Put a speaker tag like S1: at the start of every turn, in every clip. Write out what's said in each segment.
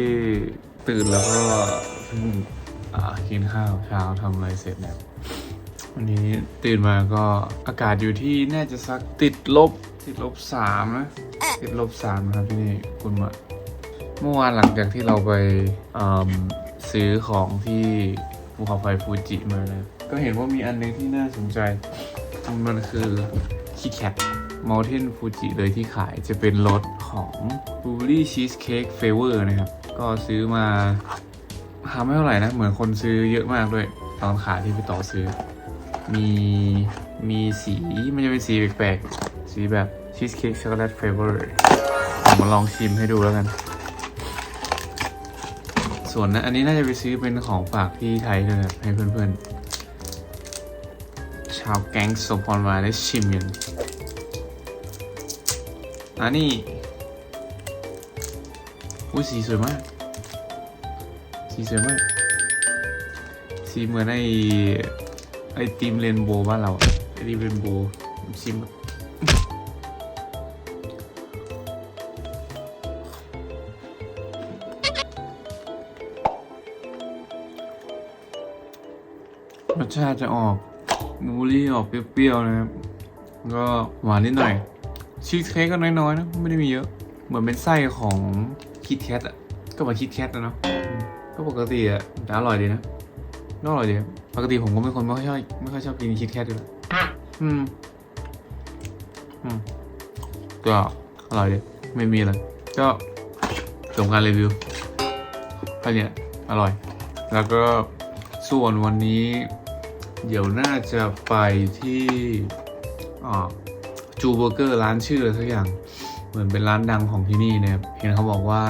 S1: ที่ตื่นแล้วก็เพิ่งกินข้าวเช้าทำอะไรเสร็จเนี่ยวันนี้ตื่นมาก็อากาศอยู่ที่น่าจะสักติดลบติดลบสามนะติดลบสามนะครับที่นี่คุณมาเมื่อวานหลังจากที่เราไปซื้อของที่ภูเขาไฟฟูจิมานะก็เห็นว่ามีอันหนึงที่น่าสนใจ มันคือคิแคท Mountain Fuji เลยที่ขายจะเป็นรสของ b l u e b e r r y Cheesecake Flavor นะครับ ก็ซื้อมาหาไม่เท่าไหร่นะ เหมือนคนซื้อเยอะมากด้วย ตอนขายที่พี่ต่อซื้อ มีมีสีมันจะเป็นสีแปลกๆ สีแบบ Cheesecake Chocolate Flavor ผมมาลองชิมให้ดูแล้วกัน ส่วนนะอันนี้น่าจะไปซื้อเป็นของฝากที่ไทยด้วยนะครับให้เพื่อนๆ ชาวแก๊งโซพรมาได้ชิมกันอันนี้อุ้ยสีสวยมาก สีสวยมาก สีเหมือนไอไอติมเรนโบว์บ้านเราไอติมเรนโบว์ชิมรสชาติจะออกมูลี่ออกเปรี้ยวๆนะครับ ก็หวานนิดหน่อย ชีสเค้กก็น้อยๆนะ ไม่ได้มีเยอะ เหมือนเป็นไส้ของคิดแคทอะก็เหมือนคิดแคทนะเนาะ ก็ปกติอะแต่อร่อยดีนะก็อร่อยดีปกติผมก็เป็นคนไม่ค่อยชอบไม่ค่อยชอบกินคิดแคทด้วยอืม อืม ก็อร่อยดีไม่มีอะไรก็จบการรีวิวแค่เนี้ยอร่อย แล้วก็ส่วนวันนี้ เดี๋ยวน่าจะไปที่อ่าจูเบอร์เกอร์ร้านชื่ออะไรสักอย่าง เหมือนเป็นร้านดังของที่นี่นะครับเห็นเขาบอกว่า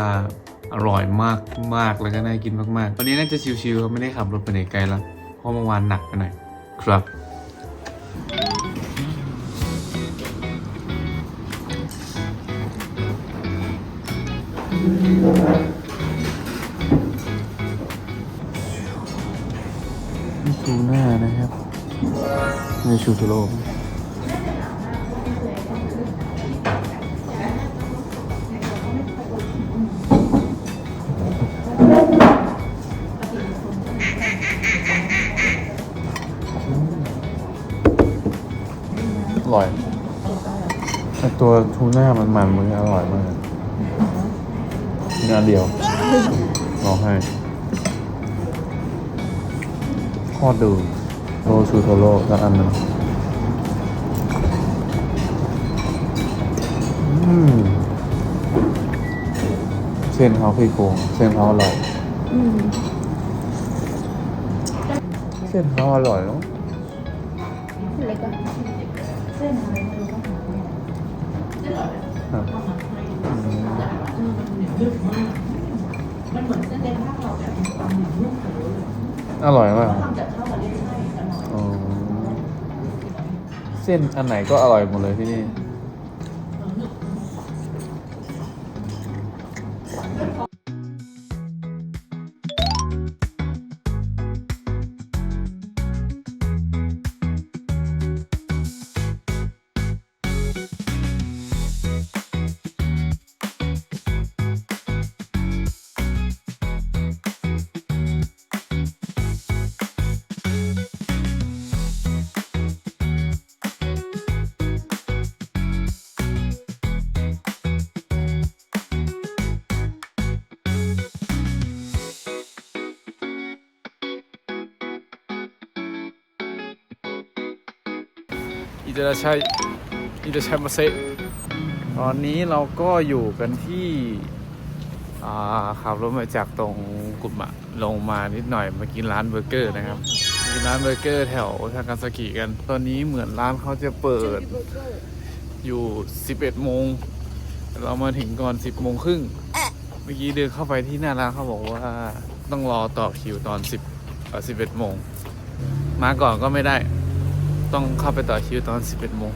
S1: อร่อยมากมากแล้วก็น่ากินมากๆ วันนี้น่าจะชิวๆครับไม่ได้ขับรถไปไหนไกลแล้วเพราะเมื่อวานหนักไปหน่อยครับทูน่านะครับในชูทโร่ ตัวทูน่ามันมันมันอร่อยมากเนื้อเดียวรอให้ทอดดูโรชูโทโร่แล้วอันหนึงอืมเส้นเขาพี่โกงเส้นเขาอร่อย
S2: อืม
S1: เส้นเขาอร่อยเนาะ
S2: เล็กอะเส้นอะไร
S1: ครับอืม
S3: มันเหมือนเส้นเล็กภาคเราแบบมีความเหนียวนุ่มกว่าเลย
S1: อร่อยมาก
S3: ทำจากข้าวมันได้ใช่อร่อย
S1: อ๋อเส้นอันไหนก็อร่อยหมดเลยที่นี่ อิตาชัยอิตชัยมาเซตอนนี้เราก็อยู่กันที่ขับรถมาจากตรงกุมะลงมานิดหน่อยมากินร้านเบอร์เกอร์นะครับกินร้านเบอร์เกอร์แถวทากาซากิกัน ตอนนี้เหมือนร้านเขาจะเปิดอยู่ 11 โมง เรามาถึงก่อน 10 โมงครึ่ง เมื่อกี้เดินเข้าไปที่หน้าร้านเขาบอกว่าต้องรอต่อคิวตอน 10เอ่อ11 โมง มาก่อนก็ไม่ได้ ต้องเข้าไปต่อคิวตอน 11โมง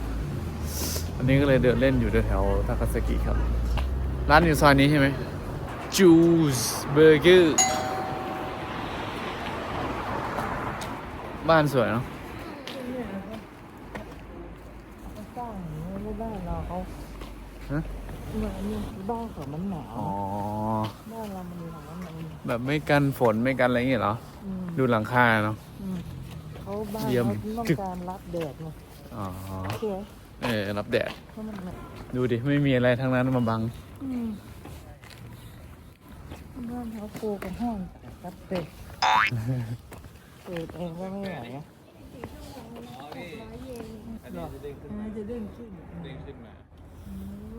S1: อันนี้ก็เลยเดินเล่นอยู่แถวๆทากาซากิครับ ร้านอยู่ซอยนี้ใช่ไหมจูสเบอร์เกอร์บ้านสวยเนาะ
S2: สร้างไม่ได้เราเขา
S1: ฮะ
S3: เหมือนนี่บ้านเขามันหนาว
S1: อ๋อ
S3: บ้านเรามันหนาวมัน
S1: แบบไม่กันฝนไม่กันอะไรอย่างเงี้ยเหรอ
S3: อืม
S1: ดูหลังคาเนาะ
S3: อืม เขาบ้าน
S1: เยี่ยม
S3: เขาต้องการรับแดดไง
S1: อ๋อ
S3: เชื่อ
S1: เออ รับแดด
S3: เพราะมันหนาว
S1: ดูดิ ไม่มีอะไรทั้งนั้นมาบัง
S3: อืมบ้านเขาปูกับห้องรับแดดเปิดเองก็ไม่ไหวอะหรอกมันจะเด้งขึ้น
S1: เด้งขึ้นมา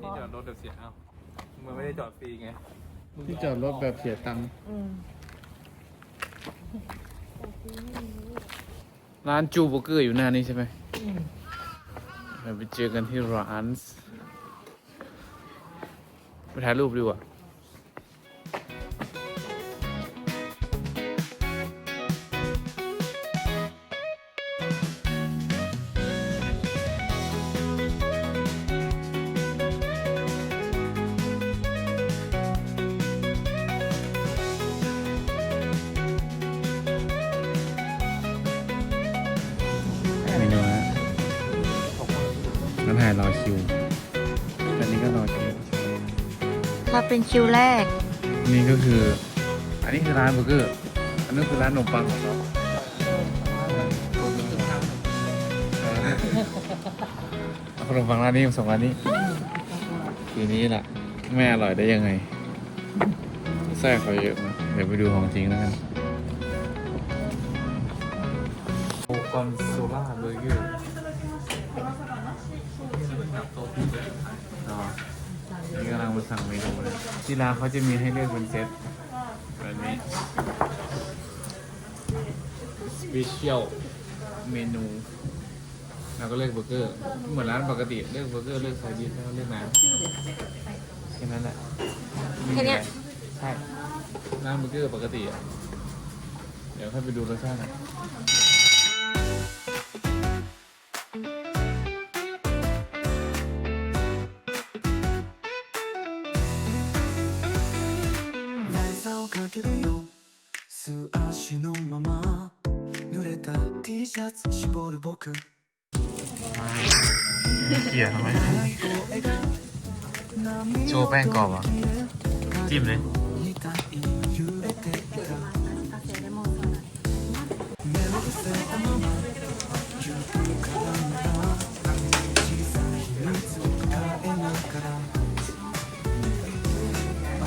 S1: ที่จอดรถแบบเสียเอ้ามันไม่ได้จอดฟรีไงที่จอดรถแบบเสียตังค์
S3: อืม
S1: ร้านจูเบอร์เกอร์อยู่หน้านี้ใช่ไหม
S3: อืม
S1: เราไปเจอกันที่ร้านไปถ่ายรูปดีกว่า รอคิวอันนี้ก็รอคิว
S2: ถ้าเป็นคิวแรก
S1: นี่ก็คือ อันนี้คือร้านเบอร์เกอร์ อันนั้นคือร้านขนมปังของเราเอาขนมปังร้านนี้กับสองร้านนี้ ทีนี้ล่ะไม่อร่อยได้ยังไงไส้เขาเยอะนะเดี๋ยวไปดูของจริงแล้วกัน โอคอนโซล่าเบอร์เกอร์อ๋อ นี่กำลังมาสั่งเมนูเลย ที่ร้านเขาจะมีให้เลือกเป็นเซตแบบนี้ special เมนูแล้วก็เลือกเบอร์เกอร์ เหมือนร้านปกติเลือกเบอร์เกอร์เลือกไซดิสแล้วก็เลือกน้ำแค่นั้นแหละ
S2: แค่เนี้ย
S1: ใช่ร้านเบอร์เกอร์ปกติอะเดี๋ยวค่อยไปดูรสชาติหน่อย เขี่ยทำไมโชว์แป้งกรอบอะจิ้มเลย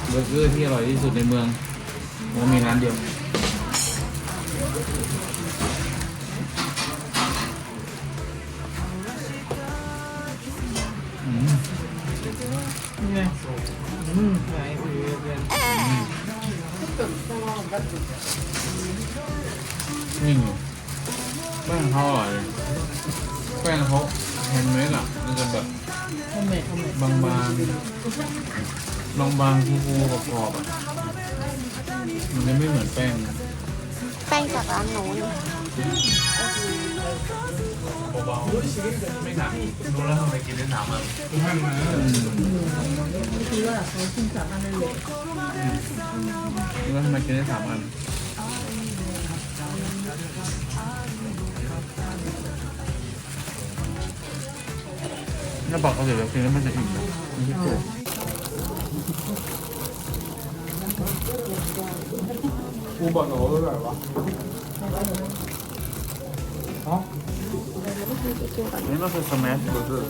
S1: เบอร์เกอร์ที่อร่อยที่สุดในเมืองมันมีร้านเดียว
S3: นี่
S1: แป้งเขาอร่อยแป้งเขาแฮนด์เมดอะมันจะแบบ
S3: ทำไมทำไม
S1: บางบางบางบางๆฟูๆกรอบๆอะมันจะไม่เหมือนแป้ง
S2: แป้งจากร้านนูน
S1: เบาๆไม่หนักรู้แล้วทำไมกินได้สามอัน
S3: คือว่าเขาขึ้นสามอันเลยเลย
S1: รู้แล้วทำไมกินได้สามอันถ้าบอกเขาเดี๋ยวกินแล้วมันจะอิ่มนะมันไม่โกรธ
S4: กูบอกหนูว่า แบบว่า
S1: อันนี้มันคือสมัชเบอร์เกอร์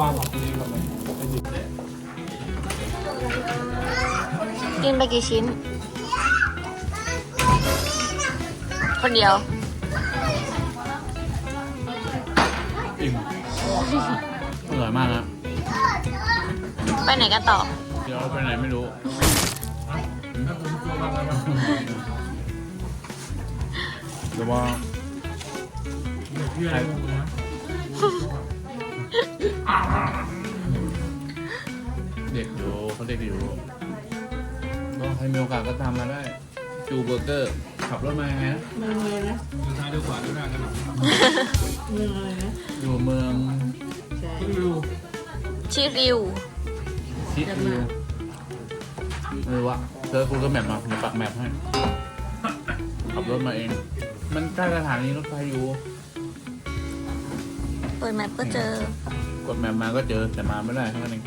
S4: วางของนี้กิ
S2: กินไปกี่ชิ้น คนเดียว
S1: อิ่มอร่อยมากนะ
S2: ไปไหนกันต่อ
S1: เดี๋ยวไปไหนไม่รู้ เดี๋ยวว่า
S4: ชื่ออะไรนะ
S1: เด็กอยู่เขาเด็กอยู่ก็ใครมีโอกาสก็ตามมาได้ จูเบอร์เกอร์ ขับรถมายังไงนะ
S3: เมืองอะไรนะ
S4: ดูซ้ายดูขวาดูหน้ากันหน่อย
S3: เมืองอะไรนะ
S1: อยู่เมือง
S3: ใช่
S4: ดู
S2: ชิริว
S1: ชิริวไม่รู้ว่าเจอกูก็แมปมาผมปักแมปให้ ขับรถมาเอง มันใกล้สถานีรถไฟอยู่
S2: เปิดแมปก็เจอ
S1: กดแมปมาก็เจอแต่มาไม่ได้เท่านั้นเอง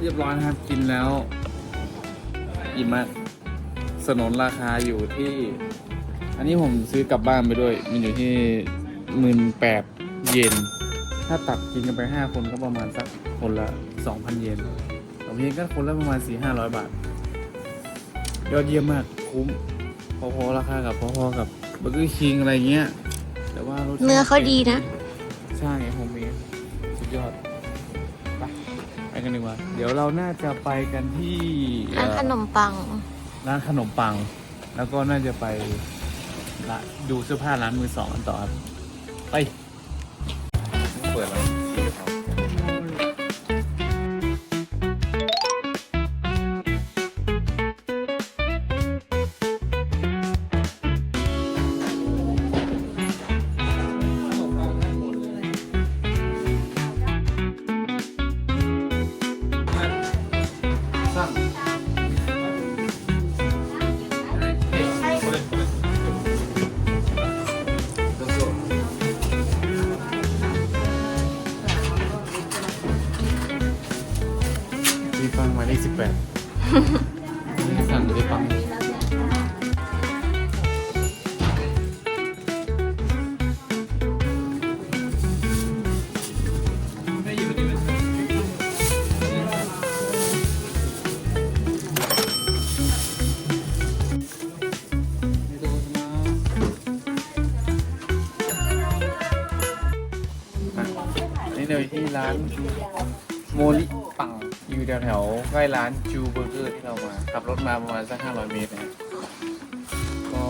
S1: เรียบร้อยนะครับกินแล้วอิ่มมากสนนราคาอยู่ที่ อันนี้ผมซื้อกลับบ้านไปด้วย มันอยู่ที่หมื่นแปดเยนถ้าตักกินกันไปห้าคนก็ประมาณสักคนละสองพันเยนสองพันเยนก็คนละประมาณสี่ห้าร้อยบาท ยอดเยี่ยมมากคุ้ม พอๆราคากับพอๆกับเบอร์เกอร์คิงอะไรเงี้ย ว่ารสชติ
S2: เนื้อเขาดีนะ
S1: ใช่โฮมเมดสุดยอดไปไปกันดีกว่าเดี๋ยวเราน่าจะไปกันที่
S2: ร้านขนมปัง
S1: ร้านขนมปัง แล้วก็น่าจะไปละดูเสื้อผ้าร้านมือสองกันต่อครับไปเปิดแล้ว นี่เลยที่ร้านโมลิปังอยู่แถวแถวๆใกล้ร้านจูเบอร์เกอร์ที่เรามา ขับรถมาประมาณสักห้าร้อยเมตรนะก็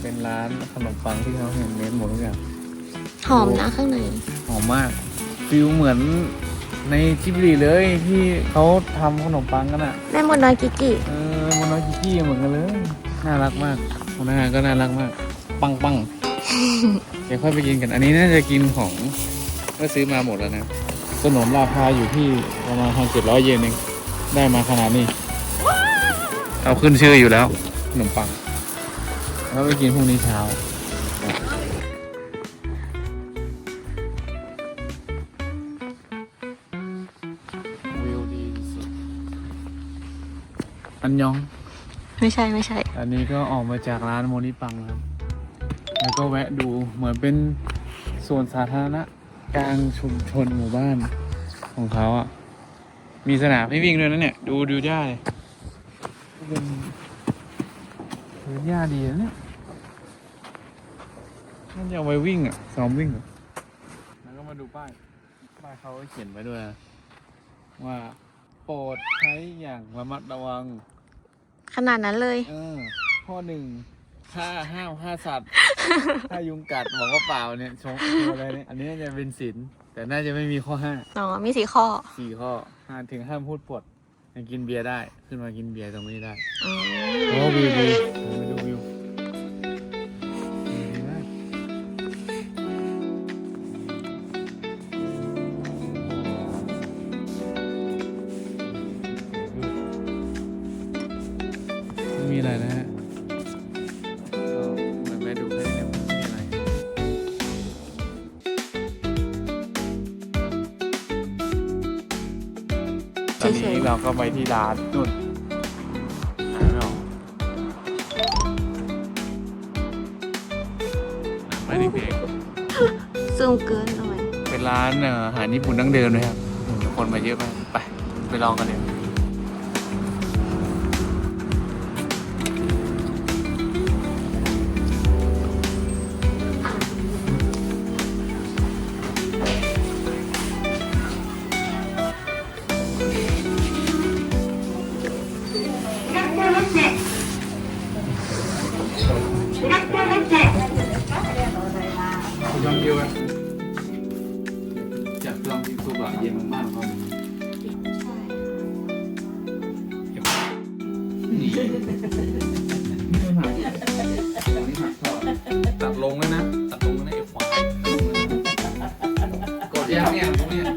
S1: เป็นร้านขนมปังที่เขาเห็นเน้นหมดทุกอย่าง
S2: หอมนะข้างใน
S1: หอมมากฟิลเหมือนในจิบลีเลยที่เขาทำขนมปังกันอะ
S2: แม่มดน้อยกิกิ
S1: เออโมโนกิกี้เหมือนกันเลย น่ารักมากคนอาหารก็น่ารักมาก ปังปัง เดี๋ยวค่อยไปกินกัน อันนี้น่าจะกินของ ก็ซื้อมาหมดแล้วนะขนมราคาอยู่ที่ประมาณพันเจ็ดร้อยเยนเองได้มาขนาดนี้ เอาขึ้นชื่ออยู่แล้วขนมปัง แล้วไปกินพรุ่งนี้เช้าวิวดีสุดอันยอง
S2: ไม่ใช่ไม่ใช่
S1: อันนี้ก็ออกมาจากร้านโมนิปังครับแล้วก็แวะดูเหมือนเป็นส่วนสาธารณะ กลางชุมชนหมู่บ้านของเขาอะ มีสนามให้วิ่งด้วยนะเนี่ย ดูดูหญ้าเลยเป็นพื้นหญ้าดีนะเนี่ยน่าจะเอาไว้วิ่งอะซ้อมวิ่งอะแล้วก็มาดูป้าย ป้ายเขาก็เขียนไว้ด้วยนะว่าโปรดใช้อย่างระมัดระวัง
S2: ขนาดนั้นเลย
S1: เออ ข้อหนึ่งห้าห้ามห้าสัตว์ ถ้ายุงกัดบอกว่าเปล่าเนี่ยชงตัวอะไรเนี่ยอันนี้น่าจะเป็นศีลแต่น่าจะไม่มีข้อห้า
S2: อ๋อมีสีข้อ
S1: สี่ข้อห้ามถึงห้ามพูดปดยังกินเบียร์ได้ ขึ้นมากินเบียร์ตรงนี้ได้
S2: อืม
S1: โอ้วิวดีผมไปดูวิวดี ราก็ไปที่ร้านนุ่นหาไม่ออกไม่ได้เพลง
S2: ซูมเกินหน่อย
S1: เป็นร้านเอ่ออาหารญี่ปุ่นดั้งเดิมเลยครับทุกคนมาเยอะมากไปไปลองกันเลยย กดยัง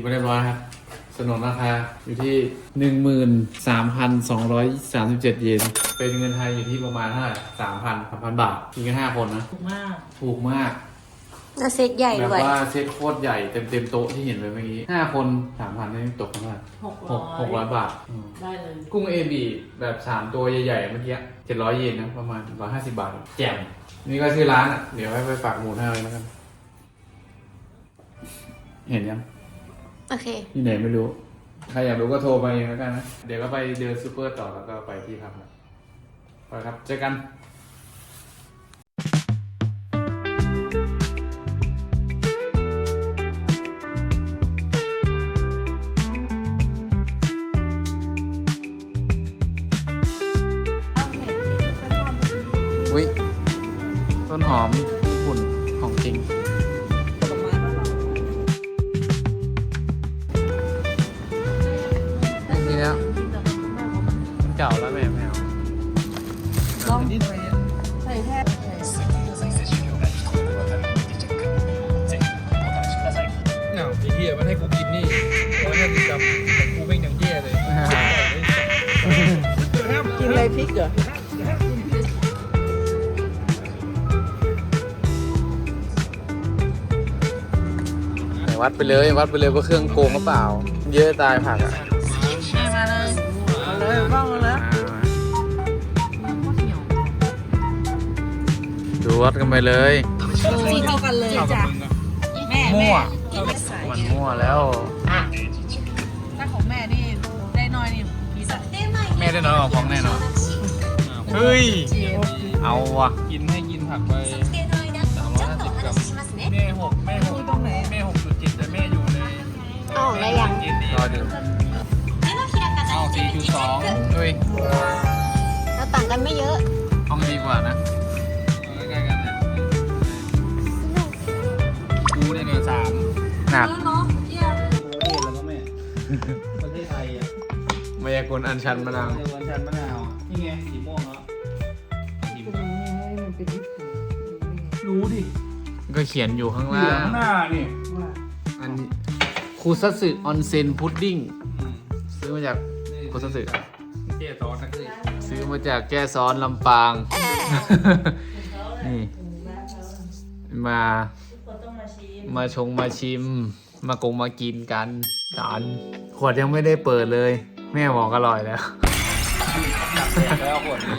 S1: กินไปเรี
S4: ย
S1: บร้
S2: อ
S4: ย
S1: ค
S3: รั
S1: บ สนนราคาอยู่ที่หนึ่งหมื่นสามพันสองร้อยสามสิบเจ็ดเยน เป็นเงินไทยอยู่ที่ประมาณเท่าไหร่สามพันสามพันบาทกินกันห้าคนนะ
S3: ถูกมาก
S1: ถูกมาก
S2: แล้วเซตใหญ่
S1: แบบ
S2: ด้วย
S1: ว่าเซตโคตรใหญ่เต็มเต็มๆโต๊ะที่เห็นไปเมื่อกี้ห้าคนสามพันนี่ตกกันเท่าไหร่
S3: หก
S1: ห
S3: ร้
S1: ก
S3: อย
S1: หกร้อยบาทอืม
S3: ได้เลย
S1: กุ้งเอบีแบบสามตัวใหญ่ๆเมื่อกี้เจ็ดร้อยเยนนะประมาณร้อยห้าสิบบาท แจ่มนี่ก็ชื่อร้านอะ เดี๋ยวให้ไปฝากหมูท่าเลยแล้วกัน เห็นยัง
S2: โอเค
S1: ที่ไหนไม่รู้ ใครอยากรู้ก็โทรไปเองแล้วกันนะ เดี๋ยวก็ไปเดินซูเปอร์ต่อแล้วก็ไปที่พักนะไปครับ เจอกัน เก่าแล้วแม่แมว
S3: ลองใส่แค่
S4: เนาไอ้เหี้ยมันให้กูกินนี่ร้อยห้าสิบกรัมแต่กูไม่งย่างแย่เลย
S3: กินอะไรพริกเหรอ
S1: วัดไปเลยวัดไปเลยว่าเครื่องโกงหรือเปล่า เยอะตายผักอะ
S3: วั
S1: ดกันไปเลย
S3: สีเท่ากันเลยจ้ะแม่
S1: มั่ว
S3: แม่ใส่
S1: มันมั่วแล้ว
S3: ถ้าของแม่นี่ได้น้อยนี่มีสัก
S1: แม่ได้น้อยกว่าฟองแน่นอนเฮ้ยเอาว่ะ
S4: กินให้กินผักไปสามร้อยห้าสิบกรัมแม่หกแม่หก
S3: ตรงไหน
S4: แม่หกจุดเจ็ดแต่แม่อยู่ใน
S2: เอาออกแล้วยัง
S4: เกณฑ์ดี
S1: รอดู
S4: เอาสี่จุดสอง
S1: เฮ้ย
S2: เราต่างกันไม่เยอะ
S1: ห้องดีกว่านะ หนัก
S4: ประเทศแล้วก็แม่ ประเทศไทยอะ
S1: มายากลอันชันมะนาว
S4: ในวันชันมะนาวอะนี่ไงสีม่วงแล้วสีม่วงรู้ดิ
S1: ก็เขียนอยู่ข้าง
S4: เห
S1: ล่า
S4: ลือง
S1: ง
S4: หน้านี่
S3: ว่า
S1: อันคูซัตสึออนเซนพุดดิ้งซื้อมาจากคูซัตสึ
S4: เจ๊ตอนนักเลย
S1: ซื้อมาจากแก้ซ้อนลำปาง นี่ มา มาชงมาชิม มากงมากินกันกันขวดยังไม่ได้เปิดเลย แม่บอกอร่อยแล้ว
S4: แล้วขวดนี้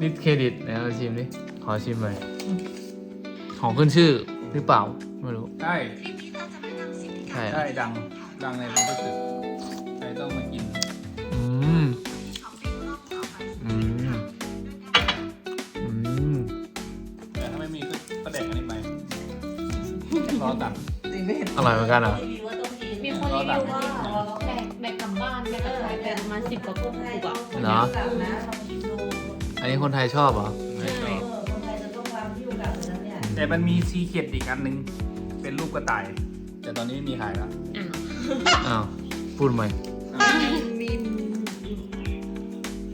S1: นิดเครดิตนะชิมดิขอชิมหน่อยของขึ้นชื่อหรือเปล่า ไม่รู้
S4: ใช่
S1: ใช่
S4: ใช่ดังดังในรู้สึกใครต้องมากิน
S1: อืม อ
S4: ตัดตี
S3: ไม่เห็น
S1: อร่อยเหมือนกันเหรอ
S2: มีคนรีวิวว่าแบกแบกกลับบ้านแบกกลับไทยแบกประมาณสิบกว่าปุกอะ
S1: เหรออันนี้คนไทยชอบเหรอ
S4: แต่มันมีซีเค็ดอีกอันหนึง เป็นรูปกระต่าย แต่ตอนนี้ไม่มีขายแล้ว
S1: อ้าวพูดใหม่
S3: มี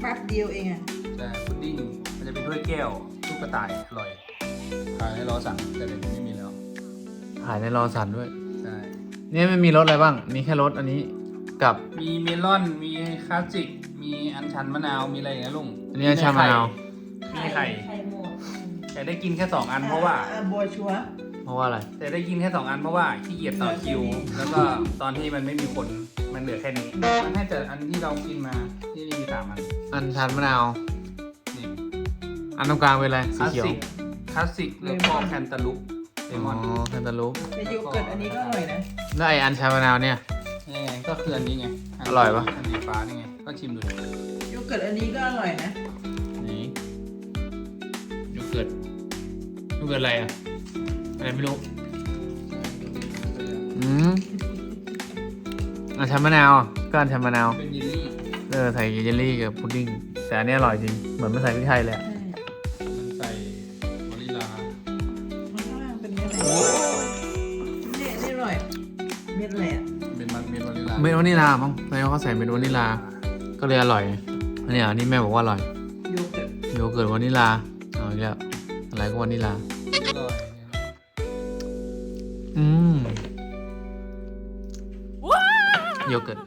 S3: แป๊บเดียวเองอะ
S4: แต่พุดดิ้งมันจะเป็นถ้วยแก้วรูปกระต่ายอร่อยขายให้รอสั่งแต่เดี๋ยวนี้ไม่มีแล้ว
S1: ขายในรอสันด้วย
S4: ใช่
S1: เนี่ยไม่มีรสอะไรบ้าง มีแค่รสอันนี้กับ
S4: มีเมลอน มีคลาสสิก มีอัญชันมะนาว มีอะไรอย่างเงี้ยลุง
S1: อันนี้อัญชันมะนาว
S4: มีไข่แต่ได้กินแค่สองอันเพราะว่า
S3: อ่บัวชัวร์
S1: เพราะว่าอะไร
S4: แต่ได้กินแค่สองอันเพราะว่าขี้เกียจต่อคิว แล้วก็ตอนที่มันไม่มีคนมันเหลือแค่นี้ มันให้แต่อันที่เรากินมาที่นี่มีสามอัน
S1: อันชันมะนาว
S4: นี่
S1: อันตรงกลางเป็นอะไร
S4: ค
S1: สี
S4: ลาส
S1: เขียว
S4: สิก คลาสสิก แล้วก็แคนตาลูป เล
S1: อ๋
S4: มอน
S1: อแคนตาลูป
S3: แต่โยเกิร์ตอันนี้ก็อร่อยนะ
S1: แล้วไออันชันมะนาวเนี่ย
S4: นี่ไงก็คืออันนี้ไงน
S1: อร่อยปะ
S4: อันสีฟ้านี่ไงก็ชิมดูดิ
S3: โยเกิร์ตอันนี้ก็อร่อยนะ
S1: นี่โยเกิร์ตโยเกิร์ตอะไรอะอะไรไม่รู้ อืมอันชันมะนาวอะก็อันชันมะนาว
S4: เป็นเยลลี่
S1: เออใส่เยลลี่กับพุดดิ้งแต่อันนี้อร่อยจริงเหมือนไม่ใส่พริกไทยเลยอะ
S4: มัน ม็ดวานิลลา
S1: เม็ดวานิลามั้งทำไมเขาใส่เม็ดวานิลา ก็เลยอร่อยอันนี้อันนี้แม่บอกว่าอร่อย
S3: โยเกิร์ต
S1: โยเกิร์ตวานิลาเอาอีกแล้วอะไรก็วานิลา
S4: อร่อย
S1: อืมโยเกิร์ต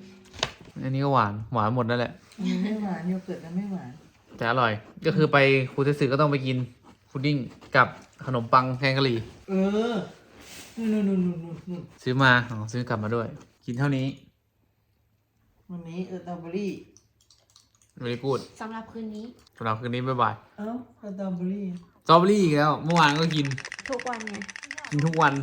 S1: อันนี้ก็หวานหวานหมดนั่นแหละ
S3: ไม่หวานโยเกิร์ตนะไม่หวาน
S1: แต่อร่อย ก็คือไปคูเทสึก็ต้องไปกินพุดดิ้งกับขนมปังแกงกะหรี่
S3: เออนู่นนู่นนู่นนู่นนู่น
S1: ซื้อมาอ๋อซื้อกลับมาด้วย กินเท่านี้
S3: วันนี้เออสตรอเบอรี่
S1: ไม่ได้พูด
S2: สำหรับคืนนี้
S1: สำหรับคืนนี้บ๊ายบาย
S3: เอ้าสตรอเบอรี่
S1: สตรอเบอรี่อีกแล้ว เมื่อวานก็กิน
S2: ทุกวันไง
S1: กินทุกวัน